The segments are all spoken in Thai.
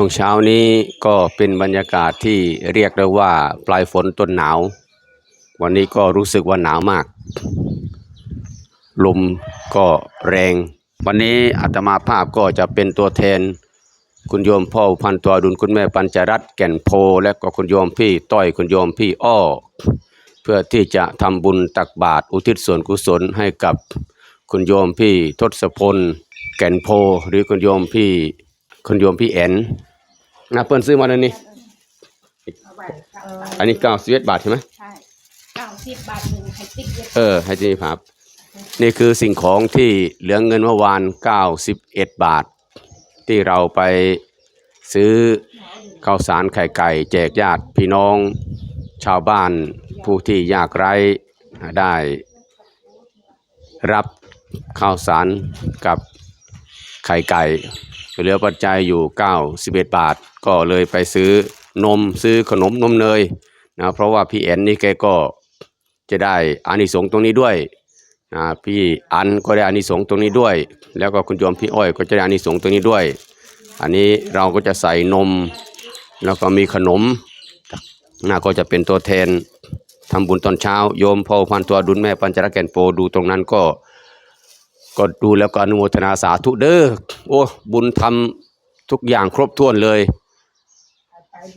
ช่วงเช้านี้ก็เป็นบรรยากาศที่เรียกได้ว่าปลายฝนต้นหนาว วันนี้ก็รู้สึกว่าหนาวมาก ลมก็แรง วันนี้อาตมาภาพก็จะเป็นตัวแทน คุณโยมพ่อพันตัวดุลคุณแม่ปัญจรัตน์แก่นโพ และก็คุณโยมพี่ต้อยคุณโยมพี่อ้อ เพื่อที่จะทำบุญตักบาตรอุทิศส่วนกุศลให้กับคุณโยมพี่ทศพล แก่นโพ หรือคุณโยมพี่คุณโยมพี่แอน นะเปิ้นซื้อมาแล้วนี่เอออันนี้เก้าสิบเอ็ดบาทใช่ไหมใช่เก้าสิบบาทหนึ่งไข่ติ๊กเยอะเออ ให้ที่นี่ครับ นี่คือสิ่งของที่เหลือเงินเมื่อวานเก้าสิบเอ็ดบาท ที่เราไปซื้อข้าวสารไข่ไก่ แจกญาติพี่น้องชาวบ้านผู้ที่ยากไร้ได้ รับข้าวสารกับไข่ไก่ เหลือปัจจัยอยู่91บาท ก็เลยไปซื้อนมซื้อขนมนมเนยนะเพราะว่าพี่แอนนี่แกก็จะได้อานิสงส์ตรงนี้ด้วยนะพี่อันก็ได้อานิสงส์ตรงนี้ด้วย แล้วก็คุณโยมพี่อ้อยก็จะได้อานิสงส์ตรงนี้ด้วย อันนี้เราก็จะใส่นม แล้วก็มีขนมน่าก็จะเป็นตัวแทนทำบุญตอนเช้า โยมพ่อพันตัวดุลแม่ปัญจรักแก่นโปดูตรงนั้นก็ ก็ดูแล้วก็อนุโมทนาสาธุเด้อโอ้บุญทำทุกอย่างครบถ้วนเลย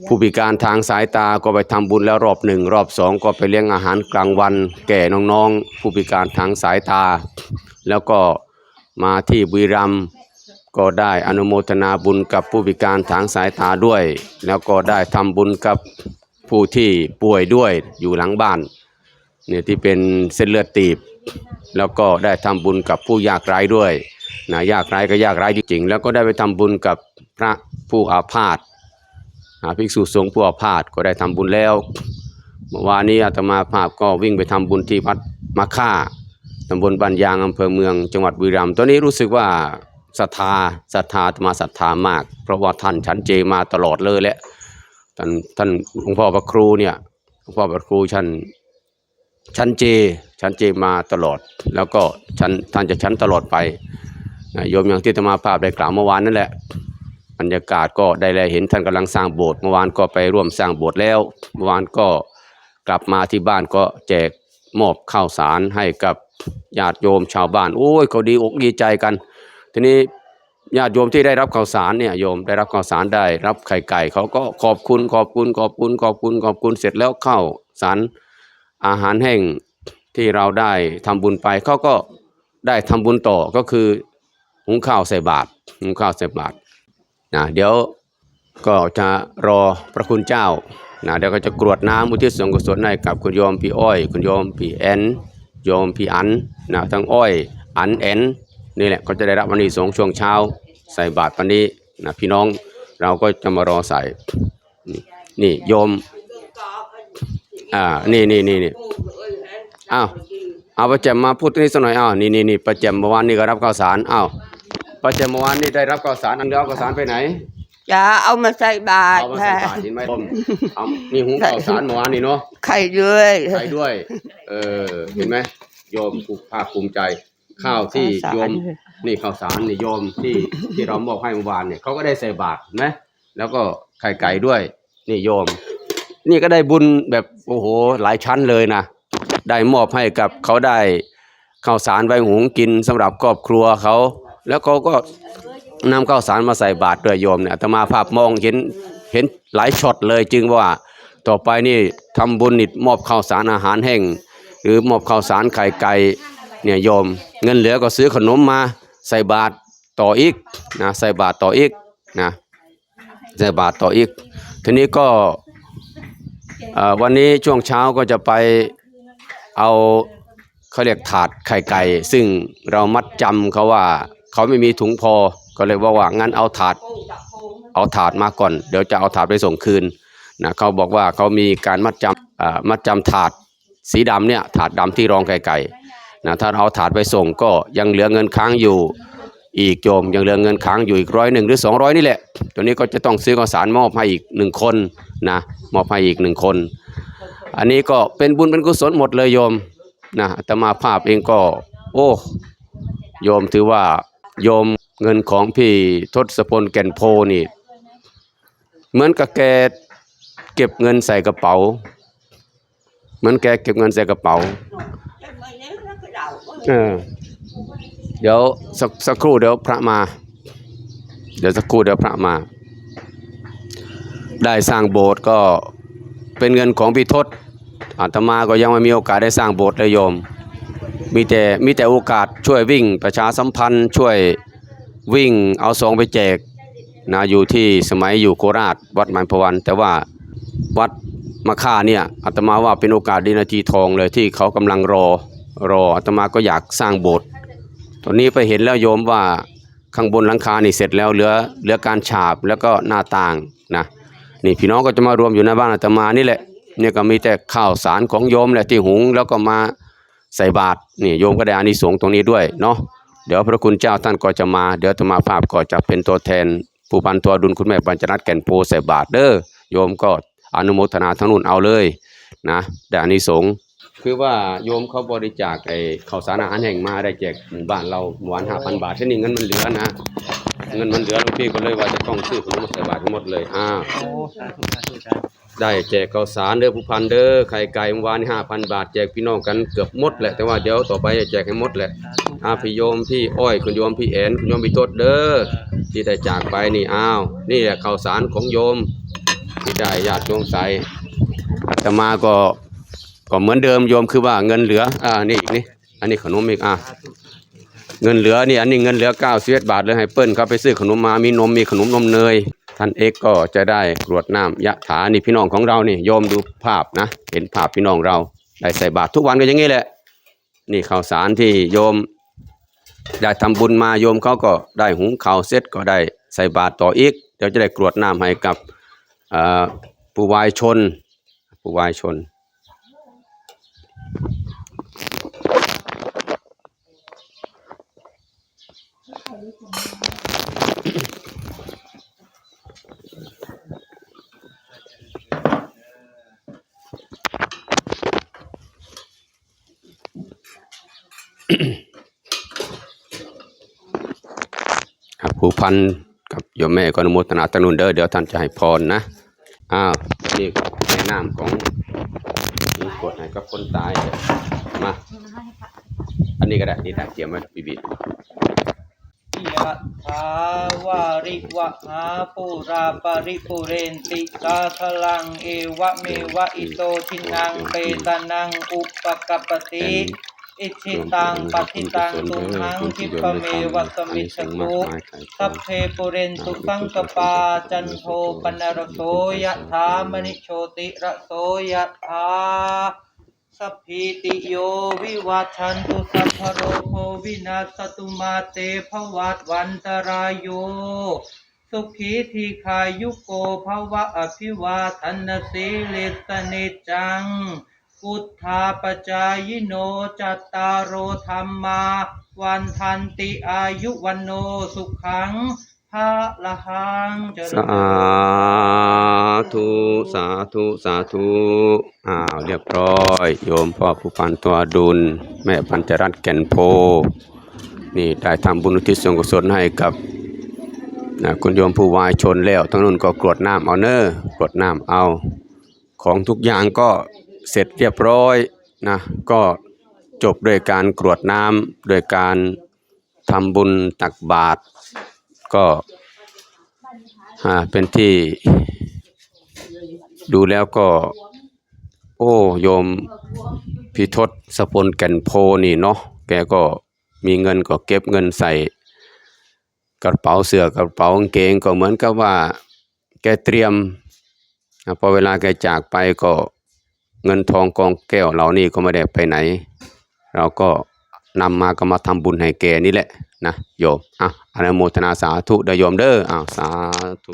ผู้พิการทางสายตาก็ไปทำบุญแล้วรอบหนึ่งรอบสองก็ไปเลี้ยงอาหารกลางวัน แก่น้องๆ ผู้พิการทางสายตา แล้วก็มาที่บุรีรัมย์ก็ได้อนุโมทนาบุญกับผู้พิการทางสายตาด้วย แล้วก็ได้ทำบุญกับผู้ที่ป่วยด้วยอยู่หลังบ้านเนี่ยที่เป็นเส้นเลือดตีบ แล้วก็ได้ทำบุญกับผู้ยากไร้ด้วยนะยากไร้ก็ยากไร้จริงๆ แล้วก็ได้ไปทำบุญกับพระผู้อาพาธอาภิกษุสงฆ์ผู้อาพาธก็ได้ทำบุญแล้วเมื่อวานนี้อาตมาภาพก็วิ่งไปทำบุญที่วัดมะค่าตำบลบันยางอำเภอเมืองจังหวัดบุรีรัมย์ตอนนี้รู้สึกว่าศรัทธาศรัทธาอาตมาศรัทธามาก เพราะว่าท่านฉันเจมาตลอดเลยแหละท่านท่านหลวงพ่อพระครูเนี่ยหลวงพ่อพระครูท่าน ชั้นเจ ชั้นเจมาตลอด แล้วก็ชั้นท่านจะชั้นตลอดไปโยมอย่างที่ธรรมาภาพได้กล่าวเมื่อวานนั่นแหละบรรยากาศก็ได้แลเห็นท่านกำลังสร้างโบสถ์เมื่อวานก็ไปร่วมสร้างโบสถ์แล้ว เมื่อวานก็กลับมาที่บ้านก็แจกมอบข้าวสารให้กับญาติโยมชาวบ้าน โอ้ยเขาดีอกดีใจกัน ทีนี้ญาติโยมที่ได้รับข้าวสารเนี่ยโยมได้รับข้าวสารได้รับไข่ไก่เขาก็ขอบคุณขอบคุณขอบคุณขอบคุณขอบคุณเสร็จแล้วข้าวสาร อาหารแห้งที่เราได้ทำบุญไปเขาก็ได้ทำบุญต่อก็คือหุงข้าวใส่บาตรหุงข้าวใส่บาตรนะเดี๋ยวก็จะรอพระคุณเจ้านะเดี๋ยวก็จะกรวดน้ำอุทิศส่วนกุศลให้กับคุณโยมพี่อ้อย คุณโยมพี่แอนโยมพี่อันนะทั้งอ้อยอันแอนนี่แหละก็จะได้รับวันนี้สงช่วงเช้า ใส่บาตรวันนี้นะพี่น้องเราก็จะมารอใส่นี่นี่โยม อ่า นี่นี่นี่นี่อ้าวเอาประแจมมาพูดตรงนี้สักหน่อยอ้าวนี่นี่นี่ประแจมเมื่อวานนี้ก็รับข้าวสารอ้าวประแจมเมื่อวานนี้ได้รับข้าวสารอันเดียวเอาข้าวสารไปไหนจะเอามาใส่บาตรเอามาใส่ค่ะบาตรเห็นไหมผมเอานี่หุงข้าวสารเมื่อวานนี้เนาะไข่ด้วยใส่ด้วย เออเห็นไหมโยมภูภาคภูมิใจข้าวที่โยมนี่ข้าวสารนี่โยมที่ที่เรามอบให้เมื่อวานเนี่ยเขาก็ได้ใส่บาตรเห็นไหมแล้วก็ไข่ไก่ด้วย นี่โยม นี่ก็ได้บุญแบบโอ้โหหลายชั้นเลยนะ ได้มอบให้กับเขาได้ข้าวสารไว้หุงกินสำหรับครอบครัวเขา แล้วเขาก็นำข้าวสารมาใส่บาตรด้วยโยมเนี่ยอาตมาภาพมองเห็นเห็นหลายช็อตเลยจึงว่าต่อไปนี่ทำบุญนิดมอบข้าวสารอาหารแห้งหรือมอบข้าวสารไข่ไก่เนี่ยโยม เงินเหลือก็ซื้อขนมมาใส่บาตรต่ออีกนะใส่บาตรต่ออีกนะใส่บาตรต่ออีก ทีนี้ก็ วันนี้ช่วงเช้าก็จะไปเอาเขาเรียกถาดไข่ไก่ ซึ่งเรามัดจำเขาว่าเขาไม่มีถุงพอก็เลยว่าว่างั้นเอาถาดเอาถาดมาก่อน เดี๋ยวจะเอาถาดไปส่งคืนนะเขาบอกว่าเขามีการมัดจำมัดจำถาดสีดำเนี่ยถาดดำที่รองไข่ไก่นะถ้าเอาถาดไปส่งก็ยังเหลือเงินค้างอยู่ อีกโยมยังเหลือเงินค้างอยู่อีกร้อยหนึ่งหรือสองร้อยนี่แหละ ตัวนี้ก็จะต้องซื้อข้าวสารมอบให้อีกหนึ่งคนนะมอบให้อีกหนึ่งคน อันนี้ก็เป็นบุญเป็นกุศลหมดเลยโยมนะอาตมาภาพเองก็ โอ้โยมถือว่าโยมเงินของพี่ทศพลแก่นโพนี่เหมือนกับแกเก็บเงินใส่กระเป๋า เหมือนแกเก็บเงินใส่กระเป๋าเออ เดี๋ยวสักสักครู่เดี๋ยวพระมา เดี๋ยวสักครู่เดี๋ยวพระมา ได้สร้างโบสถ์ก็เป็นเงินของพี่ทศอาตมาก็ยังไม่มีโอกาสได้สร้างโบสถ์เลยโยม มีแต่มีแต่โอกาสช่วยวิ่งประชาสัมพันธ์ช่วยวิ่งเอาซองไปแจกนะอยู่ที่สมัยอยู่โคราชวัดมายพวันแต่ว่าวัดมะค่าเนี่ยอาตมาว่าเป็นโอกาสดีนาทีทองเลยที่เขากำลังรอรออาตมาก็อยากสร้างโบสถ์ ตอนนี้ไปเห็นแล้วโยมว่าข้างบนหลังคานี่เสร็จแล้วเหลือเหลือการฉาบแล้วก็หน้าต่างนะนี่พี่น้องก็จะมารวมอยู่ในบ้านอาตมานี่แหละเนี่ยก็มีแต่ข้าวสารของโยมแหละที่หุงแล้วก็มาใส่บาตรนี่โยมก็ได้อานิสงส์ตรงนี้ด้วยเนาะเดี๋ยวพระคุณเจ้าท่านก็จะมา เดี๋ยวธรรมาภาพก็จะเป็นตัวแทน ผู้พันตัวดุลคุณแม่ปัญจรัตน์แก่นโพใส่บาตรเด้อโยมก็อนุโมทนาทั้งนู้นเอาเลยนะได้อานิสงส์ คือว่าโยมเขาบริจาคไอ้ข้าวสารอาหารแห่งมาได้แจกหมู่บ้านเราหมู่บ้านห้าพันบาทที่นี่เงินมันเหลือนะ เงินมันเหลือหลวงพี่ก็เลยว่าจะต้องซื้อขนมใส่บาตรทั้งหมดเลยอ้าวโอ้สาธุสาธุสาธุได้แจกข้าวสารเด้อผู้พันเด้อไข่ไก่เมื่อวานห้าพันบาทแจกพี่น้องกันเกือบหมดแหละแต่ว่าเดี๋ยวต่อไปจะแจกให้หมดแหละสาธุอาพี่โยมพี่อ้อยคุณโยมพี่แอนคุณโยมพี่ทศเด้อที่ได้จากไปนี่อ้าวนี่แหละข้าวสารของโยมที่ได้ญาติโยมใส่อาตมาก็ ก็เหมือนเดิมโยมคือว่าเงินเหลืออ่านี่อีกนี่อันนี้ขนมอีกอ่าเงินเหลือนี่อันนี้เงินเหลือ9 1บาทเลยให้เปิ้ลเขาไปซื้อขนมมามีนมมีขนมนมเนยท่านเอกก็จะได้กรวดน้ำยะถานี่พี่น้องของเรานี่โยมดูภาพนะ เห็นภาพพี่น้องเราได้ใส่บาตรทุกวันก็อย่างนี้แหละ นี่ข้าวสารที่โยมได้ทำบุญมาโยมเขาก็ได้หุงข้าวเสร็จก็ได้ใส่บาตรต่ออีก เดี๋ยวจะได้กรวดน้ำให้กับอ่อผู้วายชนผู้วายชน ผู้พันกับโยมแม่ก็นุโมทนาตนุนเด้อเดี๋ยวท่านจะให้พรนะอ้าวนี่แม่น้ำของ กดให้กับคนตายมา อันนี้ก็ได้นี่ได้เตรียมไว้บีบียะถาวาริวะหาปูราปริปุเรนติสาทลังเอวะเมวะอิโตทินังเปตานังอุปกัปปติ อิชิตังปฏิตังตุมหังคิปเมวัสมิชตุสัพเพปุเรนตุสังกปาจันโทปนรโสยะถามณิโชติระโสยะถาสัพพิติโยวิวัชันตุสัพพโรโควินาศตุมาเตภวัตวันตรายโยสุขีทีขายุโกภวะอภิวาทันสีลิสนิจัง พุทธาปจายโนจัตตารโอธรรมา วันทันติอายุวันโนสุขังพระละหังเจริญสาธุ สาธุ สาธุ อ้าวเรียบร้อย โยมพ่อผู้พันตัวดุล แม่พันจรัตแก่นโพ นี่ได้ทำบุญอุทิศส่วนกุศลให้กับนะคุณโยมผู้วายชนแล้วทั้งนู้นก็กรวดน้ำเอาเนอ้อกรวดน้ำเอา ของทุกอย่างก็ เสร็จเรียบร้อยนะก็จบด้วยการกรวดน้ำโดยการทำบุญตักบาตรก็อ่าเป็นที่ดูแล้วก็ โอ้โยมพิทศสพลแก่นโพนี่เนาะแกก็มีเงินก็เก็บเงินใส่ กระเป๋าเสื้อกระเป๋ากางเกงก็เหมือนกับว่า แกเตรียมพอเวลาแกจากไปก็ เงินทองกองแก้วเหล่านี้ก็ไม่ได้ไปไหน เราก็นำมาก็มาทำบุญให้แกนี่แหละนะโยมอะอนุโมทนาสาธุเดโยมเด้ออ้าวสาธุ